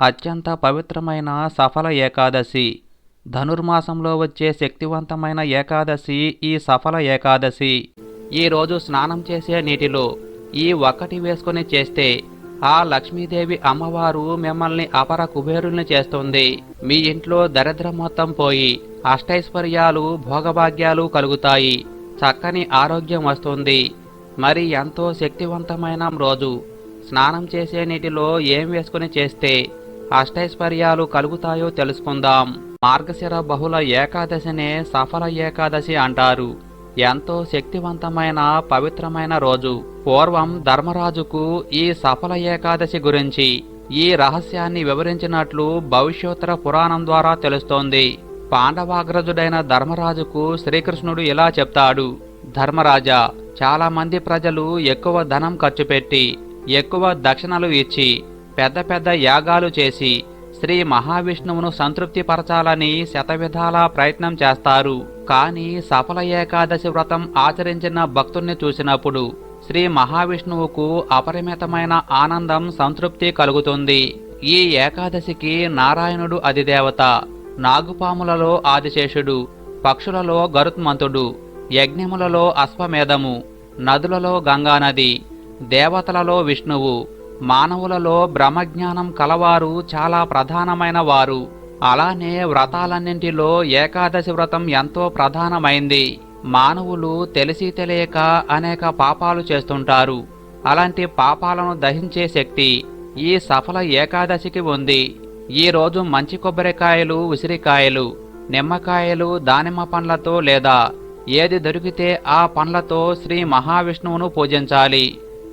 అత్యంత పవిత్రమైన సఫల ఏకాదశి. ధనుర్మాసంలో వచ్చే శక్తివంతమైన ఏకాదశి ఈ సఫల ఏకాదశి. ఈరోజు స్నానం చేసే నీటిలో ఈ ఒక్కటి వేసుకొని చేస్తే ఆ లక్ష్మీదేవి అమ్మవారు మిమ్మల్ని అపర కుబేరుల్ని చేస్తుంది. మీ ఇంట్లో దరిద్రం మొత్తం పోయి అష్టైశ్వర్యాలు భోగభాగ్యాలు కలుగుతాయి. చక్కని ఆరోగ్యం వస్తుంది. మరి ఎంతో శక్తివంతమైన రోజు. స్నానం చేసే నీటిలో ఏం వేసుకుని చేస్తే అష్టైశ్వర్యాలు కలుగుతాయో తెలుసుకుందాం. మార్గశిర బహుళ ఏకాదశినే సఫల ఏకాదశి అంటారు. ఎంతో శక్తివంతమైన పవిత్రమైన రోజు. పూర్వం ధర్మరాజుకు ఈ సఫల ఏకాదశి గురించి ఈ రహస్యాన్ని వివరించినట్లు భవిష్యోత్తర పురాణం ద్వారా తెలుస్తోంది. పాండవాగ్రజుడైన ధర్మరాజుకు శ్రీకృష్ణుడు ఇలా చెప్తాడు. ధర్మరాజా చాలామంది ప్రజలు ఎక్కువ ధనం ఖర్చు పెట్టి ఎక్కువ దక్షిణలు ఇచ్చి పెద్ద పెద్ద యాగాలు చేసి శ్రీ మహావిష్ణువును సంతృప్తిపరచాలని శతవిధాలా ప్రయత్నం చేస్తారు. కానీ సఫల ఏకాదశి వ్రతం ఆచరించిన భక్తుణ్ణి చూసినప్పుడు శ్రీ మహావిష్ణువుకు అపరిమితమైన ఆనందం సంతృప్తి కలుగుతుంది. ఈ ఏకాదశికి నారాయణుడు అధిదేవత నాగుపాములలో ఆదిశేషుడు పక్షులలో గరుత్మంతుడు యజ్ఞములలో అశ్వమేధము నదులలో గంగానది దేవతలలో విష్ణువు మానవులలో బ్రహ్మజ్ఞానం కలవారు చాలా ప్రధానమైన వారు. అలానే వ్రతాలన్నింటిలో ఏకాదశి వ్రతం ఎంతో ప్రధానమైంది. మానవులు తెలిసి తెలియక అనేక పాపాలు చేస్తుంటారు. అలాంటి పాపాలను దహించే శక్తి ఈ సఫల ఏకాదశికి ఉంది. ఈ రోజు మంచి కొబ్బరికాయలు ఉసిరికాయలు నిమ్మకాయలు దానిమ్మ పండ్లతో లేదా ఏది దొరికితే ఆ పండ్లతో శ్రీ మహావిష్ణువును పూజించాలి.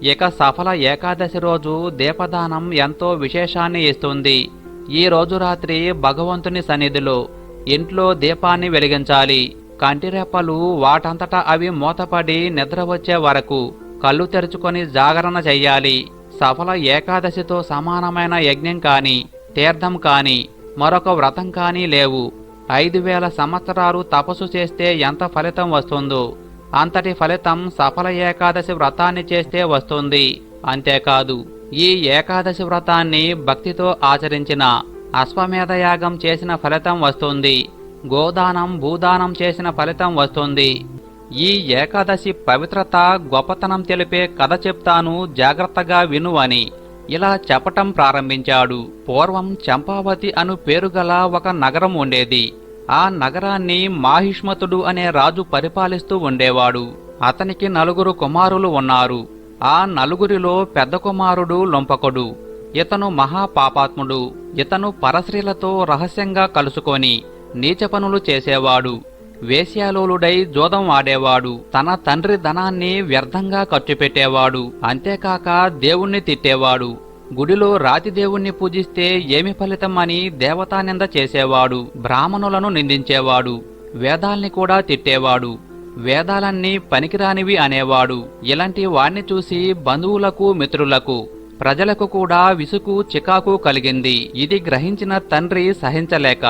ఇక సఫల ఏకాదశి రోజు దీపదానం ఎంతో విశేషాన్ని ఇస్తుంది. ఈ రోజు రాత్రి భగవంతుని సన్నిధిలో ఇంట్లో దీపాన్ని వెలిగించాలి. కంటిరెప్పలు వాటంతటా అవి మూతపడి నిద్ర వచ్చే వరకు కళ్ళు తెరుచుకొని జాగరణ చెయ్యాలి. సఫల ఏకాదశితో సమానమైన యజ్ఞం కాని తీర్థం కాని మరొక వ్రతం కానీ లేవు. ఐదు వేల సంవత్సరాలు తపస్సు చేస్తే ఎంత ఫలితం వస్తుందో అంతటి ఫలితం సఫల ఏకాదశి వ్రతాన్ని చేస్తే వస్తుంది. అంతేకాదు ఈ ఏకాదశి వ్రతాన్ని భక్తితో ఆచరించిన అశ్వమేధయాగం చేసిన ఫలితం వస్తుంది. గోదానం భూదానం చేసిన ఫలితం వస్తుంది. ఈ ఏకాదశి పవిత్రత గొప్పతనం తెలిపే కథ చెప్తాను జాగ్రత్తగా విను అని ఇలా చెప్పటం ప్రారంభించాడు. పూర్వం చంపావతి అను పేరుగల ఒక నగరం ఉండేది. ఆ నగరాన్ని మాహిష్మతుడు అనే రాజు పరిపాలిస్తూ ఉండేవాడు. అతనికి నలుగురు కుమారులు ఉన్నారు. ఆ నలుగురిలో పెద్ద కుమారుడు లొంపకుడు. ఇతను మహాపాపాత్ముడు. ఇతను పరశ్రీలతో రహస్యంగా కలుసుకొని నీచ పనులు చేసేవాడు. వేశ్యాలోలుడై జోదం ఆడేవాడు. తన తండ్రి ధనాన్ని వ్యర్థంగా ఖర్చు పెట్టేవాడు. అంతేకాక దేవుణ్ణి తిట్టేవాడు. గుడిలో రాతి దేవుణ్ణి పూజిస్తే ఏమి ఫలితం అని దేవతానింద చేసేవాడు బ్రాహ్మణులను నిందించేవాడు వేదాల్ని కూడా తిట్టేవాడు వేదాలన్నీ పనికిరానివి అనేవాడు. ఇలాంటి వాణ్ణి చూసి బంధువులకు మిత్రులకు ప్రజలకు కూడా విసుకు చికాకు కలిగింది. ఇది గ్రహించిన తండ్రి సహించలేక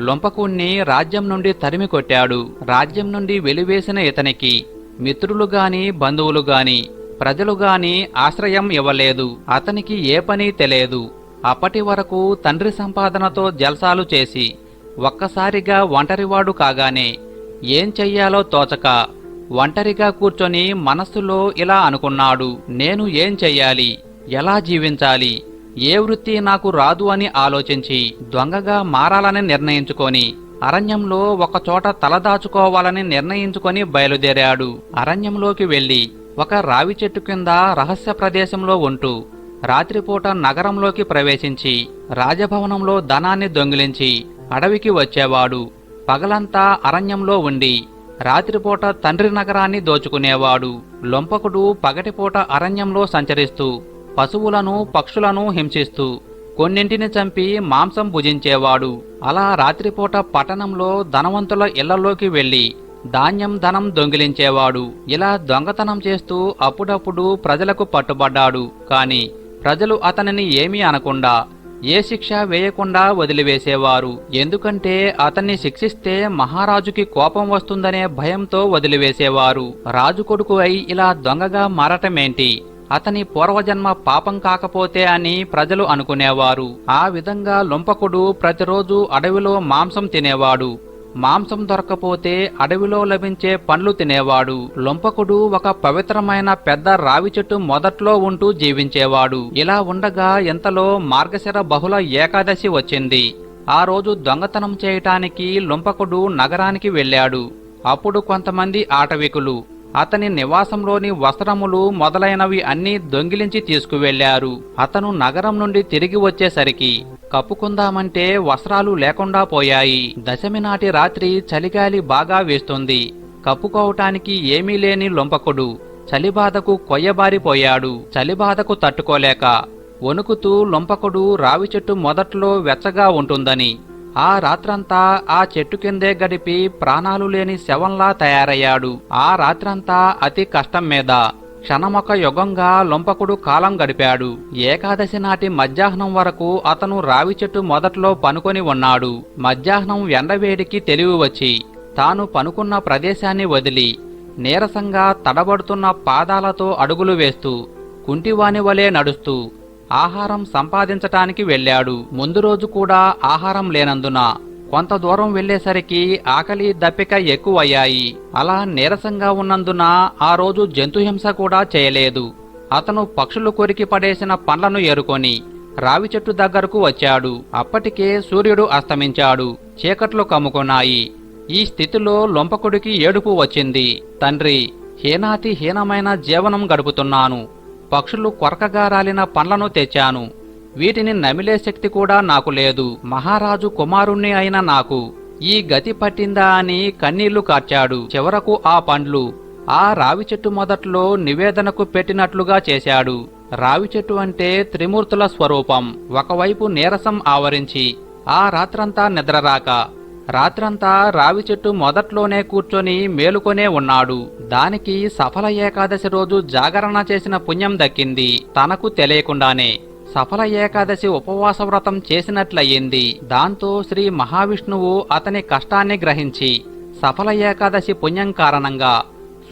లొంపకుణ్ణి రాజ్యం నుండి తరిమి కొట్టాడు. రాజ్యం నుండి వెలివేసిన ఇతనికి మిత్రులు గాని బంధువులు గాని ప్రజలు గాని ఆశ్రయం ఇవ్వలేదు. అతనికి ఏ పని తెలియదు. అప్పటి వరకు తండ్రి సంపాదనతో జల్సాలు చేసి ఒక్కసారిగా ఒంటరివాడు కాగానే ఏం చెయ్యాలో తోచక ఒంటరిగా కూర్చొని మనస్సులో ఇలా అనుకున్నాడు నేను ఏం చెయ్యాలి? ఎలా జీవించాలి? ఏ వృత్తి నాకు రాదు అని ఆలోచించి దొంగగా మారాలని నిర్ణయించుకొని అరణ్యంలో ఒకచోట తలదాచుకోవాలని నిర్ణయించుకొని బయలుదేరాడు. అరణ్యంలోకి వెళ్ళి ఒక రావి చెట్టు కింద రహస్య ప్రదేశంలో ఉంటూ రాత్రిపూట నగరంలోకి ప్రవేశించి రాజభవనంలో ధనాన్ని దొంగిలించి అడవికి వచ్చేవాడు. పగలంతా అరణ్యంలో ఉండి రాత్రిపూట తండ్రి నగరాన్ని దోచుకునేవాడు. లొంపకుడు పగటిపూట అరణ్యంలో సంచరిస్తూ పశువులను పక్షులను హింసిస్తూ కొన్నింటిని చంపి మాంసం భుజించేవాడు. అలా రాత్రిపూట పట్టణంలో ధనవంతుల ఇళ్ళలోకి వెళ్ళి ధాన్యం ధనం దొంగిలించేవాడు. ఇలా దొంగతనం చేస్తూ అప్పుడప్పుడు ప్రజలకు పట్టుబడ్డాడు. కాని ప్రజలు అతనిని ఏమీ అనకుండా ఏ శిక్ష వేయకుండా వదిలివేసేవారు. ఎందుకంటే అతన్ని శిక్షిస్తే మహారాజుకి కోపం వస్తుందనే భయంతో వదిలివేసేవారు. రాజు కొడుకు అయి ఇలా దొంగగా మారటమేంటి? అతని పూర్వజన్మ పాపం కాకపోతే అని ప్రజలు అనుకునేవారు. ఆ విధంగా లొంపకుడు ప్రతిరోజు అడవిలో మాంసం తినేవాడు. మాంసం దొరకపోతే అడవిలో లభించే పండ్లు తినేవాడు. లొంపకుడు ఒక పవిత్రమైన పెద్ద రావి చెట్టు మొదట్లో ఉంటూ జీవించేవాడు. ఇలా ఉండగా ఎంతలో మార్గశిర బహుళ ఏకాదశి వచ్చింది. ఆ రోజు దొంగతనం చేయటానికి లొంపకుడు నగరానికి వెళ్ళాడు. అప్పుడు కొంతమంది ఆటవికులు అతని నివాసంలోని వస్త్రములు మొదలైనవి అన్నీ దొంగిలించి తీసుకువెళ్ళారు అతను నగరం నుండి తిరిగి వచ్చేసరికి కప్పుకుందామంటే వస్త్రాలు లేకుండా పోయాయి. దశమి నాటి రాత్రి చలిగాలి బాగా వేస్తుంది. కప్పుకోవటానికి ఏమీ లేని లొంపకుడు చలిబాధకు కొయ్యబారిపోయాడు. చలిబాధకు తట్టుకోలేక వణుకుతూ లొంపకుడు రావి చెట్టు మొదట్లో వెచ్చగా ఉంటుందని ఆ రాత్రంతా ఆ చెట్టు కిందే గడిపి ప్రాణాలు లేని శవంలా తయారయ్యాడు. ఆ రాత్రంతా అతి కష్టం మీద. క్షణమొక యుగంగా లొంపకుడు కాలం గడిపాడు. ఏకాదశి నాటి మధ్యాహ్నం వరకు అతను రావి చెట్టు మొదట్లో పనుకొని ఉన్నాడు. మధ్యాహ్నం ఎండవేడికి తెలివి వచ్చి తాను పనుకున్న ప్రదేశాన్ని వదిలి నీరసంగా తడబడుతున్న పాదాలతో అడుగులు వేస్తూ కుంటివాని వలె నడుస్తూ ఆహారం సంపాదించటానికి వెళ్ళాడు. ముందు రోజు కూడా ఆహారం లేనందున కొంత దూరం వెళ్ళేసరికి ఆకలి దప్పిక ఎక్కువయ్యాయి. అలా నీరసంగా ఉన్నందున ఆ రోజు జంతుహింస కూడా చేయలేదు. అతను పక్షులు కొరికి పడేసిన పండ్లను ఏరుకొని రావి చెట్టు దగ్గరకు వచ్చాడు. అప్పటికే సూర్యుడు అస్తమించాడు. చీకట్లు కమ్ముకున్నాయి. ఈ స్థితిలో లొంపకుడికి ఏడుపు వచ్చింది. తండ్రి హీనాతి హీనమైన జీవనం గడుపుతున్నాను. పక్షులు కొరకగా రాలిన పండ్లను తెచ్చాను. వీటిని నమిలే శక్తి కూడా నాకు లేదు. మహారాజు కుమారుణ్ణి అయిన నాకు ఈ గతి పట్టిందా అని కన్నీళ్ళు కార్చాడు. చివరకు ఆ పండ్లు ఆ రావి చెట్టు మొదట్లో నివేదనకు పెట్టినట్లుగా చేశాడు. రావి చెట్టు అంటే త్రిమూర్తుల స్వరూపం. ఒకవైపు నీరసం ఆవరించి ఆ రాత్రంతా నిద్రరాక రాత్రంతా రావి చెట్టు మొదట్లోనే కూర్చొని మేలుకొనే ఉన్నాడు. దానికి సఫల ఏకాదశి రోజు జాగరణ చేసిన పుణ్యం దక్కింది. తనకు తెలియకుండానే సఫల ఏకాదశి ఉపవాస వ్రతం చేసినట్లయింది. దాంతో శ్రీ మహావిష్ణువు అతని కష్టాన్ని గ్రహించి సఫల ఏకాదశి పుణ్యం కారణంగా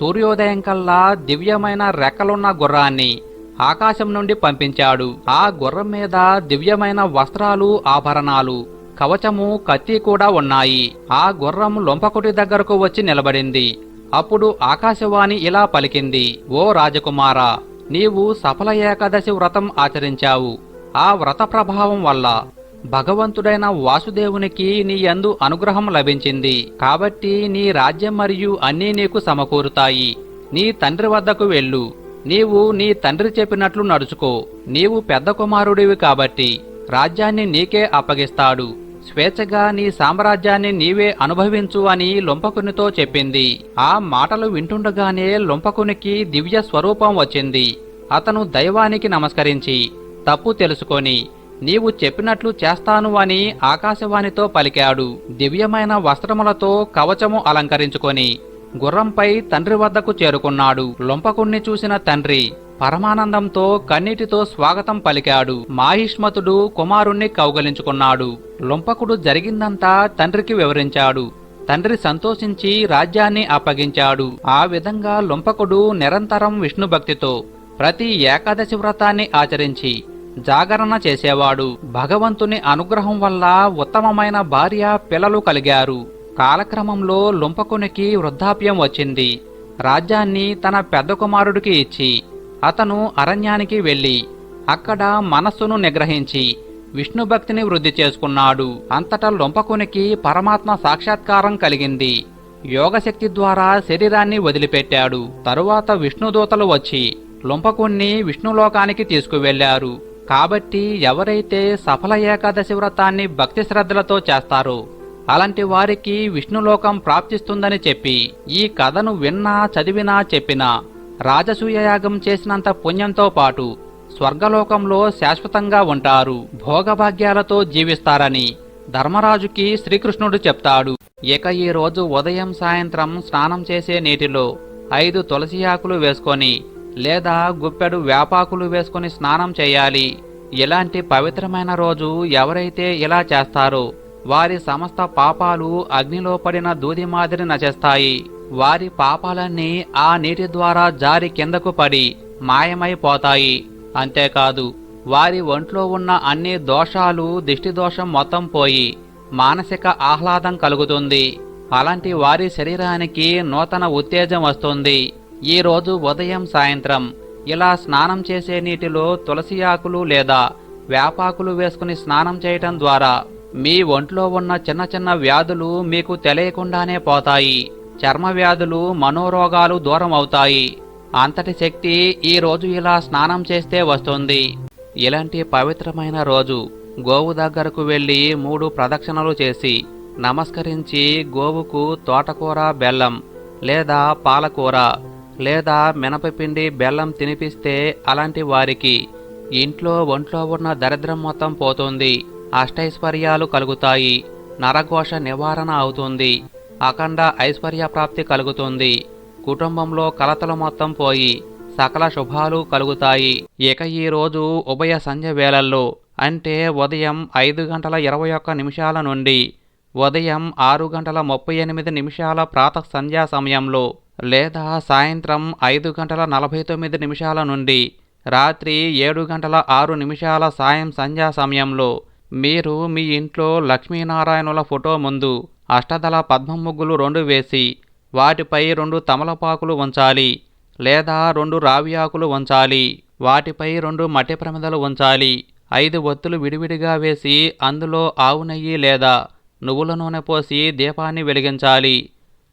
సూర్యోదయం కల్లా దివ్యమైన రెక్కలున్న గుర్రాన్ని ఆకాశం నుండి పంపించాడు. ఆ గుర్రం మీద దివ్యమైన వస్త్రాలు ఆభరణాలు కవచము కత్తి కూడా ఉన్నాయి. ఆ గుర్రం లొంపకుటి దగ్గరకు వచ్చి నిలబడింది. అప్పుడు ఆకాశవాణి ఇలా పలికింది ఓ రాజకుమారా నీవు సఫల ఏకాదశి వ్రతం ఆచరించావు. ఆ వ్రత ప్రభావం వల్ల భగవంతుడైన వాసుదేవునికి నీ యందు అనుగ్రహం లభించింది. కాబట్టి నీ రాజ్యం మరియు అన్నీ నీకు సమకూరుతాయి. నీ తండ్రి వద్దకు వెళ్ళు. నీవు నీ తండ్రి చెప్పినట్లు నడుచుకో. నీవు పెద్ద కుమారుడివి కాబట్టి రాజ్యాన్ని నీకే అప్పగిస్తాడు. స్వేచ్ఛగా నీ సామ్రాజ్యాన్ని నీవే అనుభవించు అని లొంపకునితో చెప్పింది. ఆ మాటలు వింటుండగానే లొంపకునికి దివ్య స్వరూపం వచ్చింది. అతను దైవానికి నమస్కరించి తప్పు తెలుసుకొని నీవు చెప్పినట్లు చేస్తాను అని ఆకాశవాణితో పలికాడు. దివ్యమైన వస్త్రములతో కవచము అలంకరించుకొని గుర్రంపై తండ్రి వద్దకు చేరుకున్నాడు. లొంపకుణ్ణి చూసిన తండ్రి పరమానందంతో కన్నీటితో స్వాగతం పలికాడు. మాహిష్మతుడు కుమారుణ్ణి కౌగలించుకున్నాడు. లొంపకుడు జరిగిందంతా తండ్రికి వివరించాడు. తండ్రి సంతోషించి రాజ్యాన్ని అప్పగించాడు. ఆ విధంగా లొంపకుడు నిరంతరం విష్ణు భక్తితో ప్రతి ఏకాదశి వ్రతాన్ని ఆచరించి జాగరణ చేసేవాడు. భగవంతుని అనుగ్రహం వల్ల ఉత్తమమైన భార్య పిల్లలు కలిగారు. కాలక్రమంలో లుంపకునికి వృద్ధాప్యం వచ్చింది. రాజ్యాన్ని తన పెద్ద కుమారుడికి ఇచ్చి అతను అరణ్యానికి వెళ్ళి అక్కడ మనస్సును నిగ్రహించి విష్ణు భక్తిని వృద్ధి చేసుకున్నాడు. అంతటా లొంపకునికి పరమాత్మ సాక్షాత్కారం కలిగింది. యోగశక్తి ద్వారా శరీరాన్ని వదిలిపెట్టాడు. తరువాత విష్ణుదూతలు వచ్చి లొంపకుణ్ణి విష్ణులోకానికి తీసుకువెళ్ళారు కాబట్టి ఎవరైతే సఫల ఏకాదశి వ్రతాన్ని భక్తి శ్రద్ధలతో చేస్తారో అలాంటి వారికి విష్ణులోకం ప్రాప్తిస్తుందని చెప్పి ఈ కథను విన్నా చదివినా చెప్పినా రాజసూయయాగం చేసినంత పుణ్యంతో పాటు స్వర్గలోకంలో శాశ్వతంగా ఉంటారు. భోగభాగ్యాలతో జీవిస్తారని ధర్మరాజుకి శ్రీకృష్ణుడు చెప్తాడు. ఇక ఈ రోజు ఉదయం సాయంత్రం స్నానం చేసే నీటిలో ఐదు తులసి ఆకులు వేసుకొని లేదా గుప్పెడు వేపాకులు వేసుకొని స్నానం చేయాలి. ఇలాంటి పవిత్రమైన రోజు ఎవరైతే ఇలా చేస్తారో వారి సమస్త పాపాలు అగ్నిలో పడిన దూది మాదిరి నచేస్తాయి వారి పాపాలన్నీ ఆ నీటి ద్వారా జారి కిందకు పడి మాయమైపోతాయి. అంతేకాదు వారి ఒంట్లో ఉన్న అన్ని దోషాలు దిష్టి దోషం మొత్తం పోయి మానసిక ఆహ్లాదం కలుగుతుంది. అలాంటి వారి శరీరానికి నూతన ఉత్తేజం వస్తుంది. ఈరోజు ఉదయం సాయంత్రం ఇలా స్నానం చేసే నీటిలో తులసి ఆకులు లేదా వేపాకులు వేసుకుని స్నానం చేయటం ద్వారా మీ ఒంట్లో ఉన్న చిన్న చిన్న వ్యాధులు మీకు తెలియకుండానే పోతాయి. చర్మ వ్యాధులు మనోరోగాలు దూరం అవుతాయి. అంతటి శక్తి ఈ రోజు ఇలా స్నానం చేస్తే వస్తుంది. ఇలాంటి పవిత్రమైన రోజు గోవు దగ్గరకు వెళ్ళి మూడు ప్రదక్షిణలు చేసి నమస్కరించి గోవుకు తోటకూర బెల్లం లేదా పాలకూర లేదా మినపపిండి బెల్లం తినిపిస్తే అలాంటి వారికి ఇంట్లో ఒంట్లో ఉన్న దరిద్రం మొత్తం పోతుంది. అష్టైశ్వర్యాలు కలుగుతాయి. నరఘోష నివారణ అవుతుంది. అఖండ ఐశ్వర్య ప్రాప్తి కలుగుతుంది. కుటుంబంలో కలతలు మొత్తం పోయి సకల శుభాలు కలుగుతాయి. ఇక ఈ రోజు ఉభయ సంధ్య వేళల్లో అంటే ఉదయం ఐదు గంటల ఇరవై ఒక్క నిమిషాల నుండి ఉదయం ఆరు గంటల ముప్పై ఎనిమిది నిమిషాల ప్రాత సంధ్యా సమయంలో లేదా సాయంత్రం ఐదు గంటల నలభై తొమ్మిది నిమిషాల నుండి రాత్రి ఏడు గంటల ఆరు నిమిషాల సాయం సంధ్యా సమయంలో మీరు మీ ఇంట్లో లక్ష్మీనారాయణుల ఫోటో ముందు అష్టదళ పద్మం ముగ్గులు రెండు వేసి వాటిపై రెండు తమలపాకులు ఉంచాలి లేదా రెండు రావి ఆకులు ఉంచాలి వాటిపై రెండు మట్టి ప్రమిదలు ఉంచాలి ఐదు ఒత్తులు విడివిడిగా వేసి అందులో ఆవు నెయ్యి లేదా నువ్వుల నూనె పోసి దీపాన్ని వెలిగించాలి.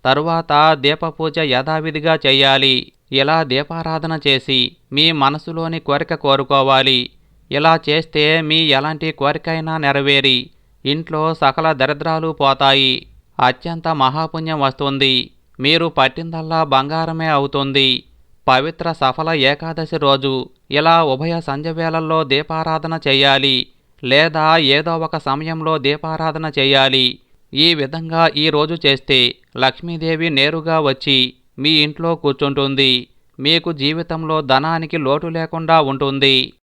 తరువాత దీపపూజ యథావిధిగా చేయాలి. ఇలా దీపారాధన చేసి మీ మనసులోని కోరిక కోరుకోవాలి. ఇలా చేస్తే మీ ఎలాంటి కోరికైనా నెరవేరి ఇంట్లో సకల దరిద్రాలు పోతాయి. అత్యంత మహాపుణ్యం వస్తుంది. మీరు పట్టిందల్లా బంగారమే అవుతుంది. పవిత్ర సఫల ఏకాదశి రోజు ఇలా ఉభయ సంజవేళల్లో దీపారాధన చేయాలి లేదా ఏదో ఒక సమయంలో దీపారాధన చేయాలి. ఈ విధంగా ఈ రోజు చేస్తే లక్ష్మీదేవి నేరుగా వచ్చి మీ ఇంట్లో కూర్చుంటుంది. మీకు జీవితంలో ధనానికి లోటు లేకుండా ఉంటుంది.